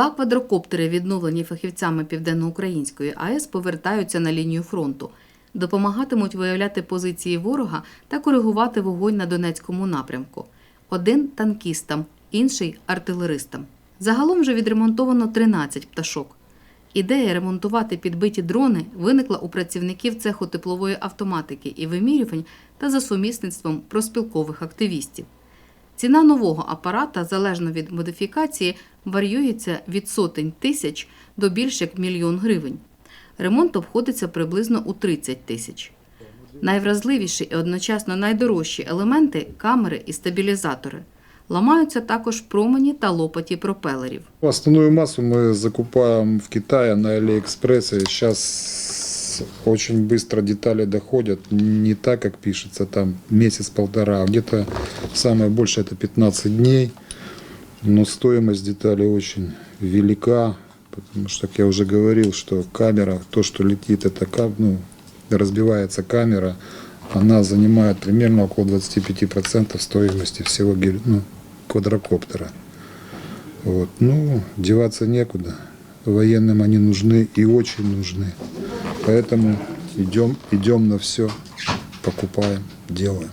Два квадрокоптери, відновлені фахівцями Південноукраїнської АЕС, повертаються на лінію фронту. Допомагатимуть виявляти позиції ворога та коригувати вогонь на Донецькому напрямку. Один танкістам, інший артилеристам. Загалом вже відремонтовано 13 пташок. Ідея ремонтувати підбиті дрони виникла у працівників цеху теплової автоматики і вимірювань та за сумісництвом проспілкових активістів. Ціна нового апарата, залежно від модифікації, варіюється від сотень тисяч до більш як мільйон гривень. Ремонт обходиться приблизно у 30 тисяч. Найвразливіші і одночасно найдорожчі елементи камери і стабілізатори. Ламаються також промені та лопаті пропелерів. Основную массу мы закупаем в Китае на Алиэкспрессе. Очень быстро детали доходят. Не так, как пишется, там месяц-полтора, а где-то самое больше это 15 дней. Но стоимость деталей очень велика, потому что, как я уже говорил, что камера, то, что летит, это ну, разбивается камера, она занимает примерно около 25% стоимости всего ну, квадрокоптера. Вот. Ну, деваться некуда. Военным они нужны и очень нужны. Поэтому идем, идем на все, покупаем, делаем.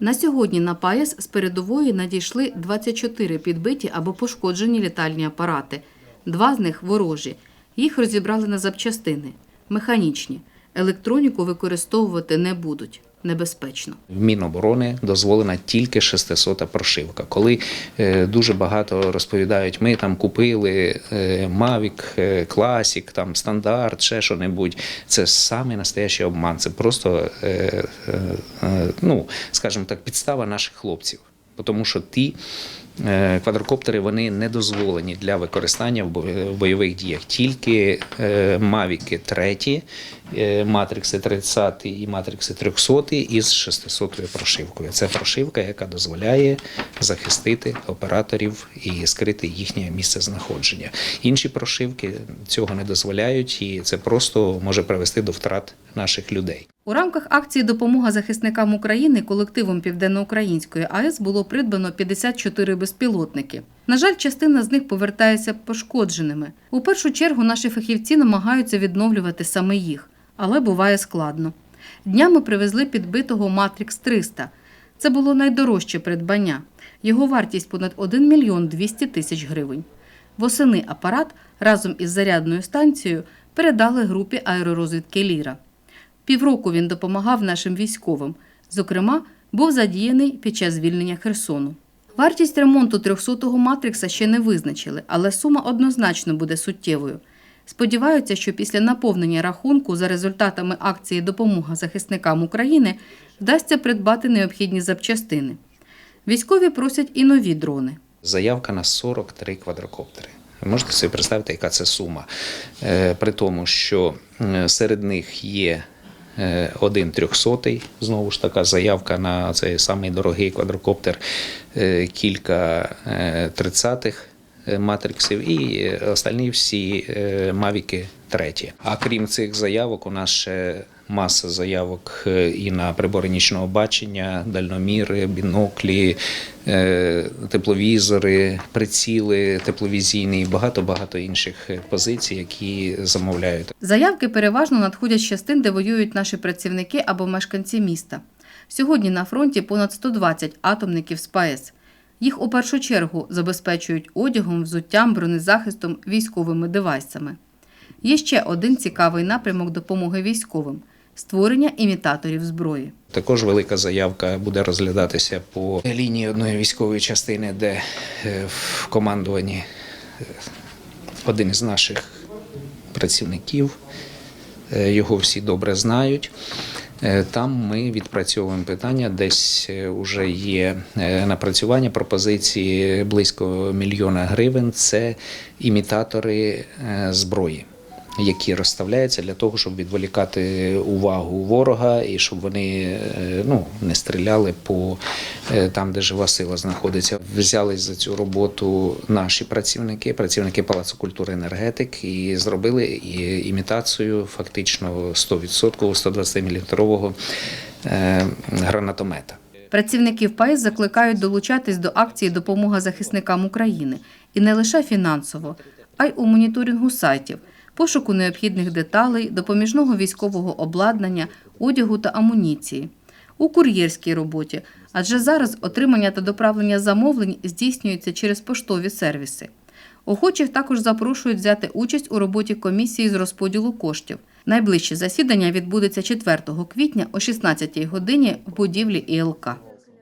На сьогодні на ПАЕС з передової надійшли 24 підбиті або пошкоджені літальні апарати. Два з них ворожі. Їх розібрали на запчастини, механічні. Електроніку використовувати не будуть. Небезпечно. В Міноборони дозволена тільки 600 прошивка. Коли е, дуже багато розповідають, ми там купили Мавік, е, Classic, там стандарт, ще що-небудь. Це саме настоящий обман. Це просто, е, е, е, ну, скажімо так, підстава наших хлопців. Тому що ті е, квадрокоптери вони не дозволені для використання в бойових діях. Тільки е, Мавіки 3, е, Матрикси 30 і Матрикси 300 із 600 прошивкою. Це прошивка, яка дозволяє захистити операторів і скрити їхнє місце знаходження. Інші прошивки цього не дозволяють, і це просто може привести до втрат наших людей. У рамках акції Допомога захисникам України колективом Південноукраїнської АЕС було придбано 54 безпілотники. На жаль, частина з них повертається пошкодженими. У першу чергу наші фахівці намагаються відновлювати саме їх, але буває складно. Днями привезли підбитого Матрікс 300. Це було найдорожче придбання. Його вартість понад 1 мільйон 200 тисяч гривень. Восени апарат разом із зарядною станцією передали групі аеророзвідки Ліра. Півроку він допомагав нашим військовим. Зокрема, був задіяний під час звільнення Херсону. Вартість ремонту 300-го Матрикса ще не визначили, але сума однозначно буде суттєвою. Сподіваються, що після наповнення рахунку за результатами акції Допомога захисникам України вдасться придбати необхідні запчастини. Військові просять і нові дрони. Заявка на 43 квадрокоптери. Ви можете собі представити, яка це сума. Е, При тому, що е, серед них є один трьохсотий, знову ж така заявка на цей самий дорогий квадрокоптер, е, кілька е, тридцятих е, матриксів і е, остальні всі е, мавіки треті. А крім цих заявок, у нас ще маса заявок е, і на прибори нічного бачення, дальноміри, біноклі, е, тепловізори, приціли тепловізійні і багато-багато інших е, позицій, які замовляють. Заявки переважно надходять з частин, де воюють наші працівники або мешканці міста. Сьогодні на фронті понад 120 атомників з ПАЕС. Їх у першу чергу забезпечують одягом, взуттям, бронезахистом, військовими девайсами. Є ще один цікавий напрямок допомоги військовим створення імітаторів зброї. Також велика заявка буде розглядатися по лінії одної військової частини, де е, в командуванні е, один із наших працівників. Е, Його всі добре знають. Там ми відпрацьовуємо питання, десь вже є напрацювання пропозиції близько мільйона гривень. Це імітатори зброї які розставляються для того, щоб відволікати увагу ворога і щоб вони е, ну, не стріляли по е, там, де жива сила знаходиться. Взялись за цю роботу наші працівники, працівники Палацу культури енергетик, і зробили і- імітацію фактично 100% 120 мм гранатомета. Працівників ПАЕС закликають долучатись до акції Допомога захисникам України і не лише фінансово, а й у моніторингу сайтів, пошуку необхідних деталей, допоміжного військового обладнання, одягу та амуніції. У кур'єрській роботі, адже зараз отримання та доправлення замовлень здійснюється через поштові сервіси. Охочих також запрошують взяти участь у роботі комісії з розподілу коштів. Найближче засідання відбудеться 4 квітня о 16 годині в будівлі ІЛК.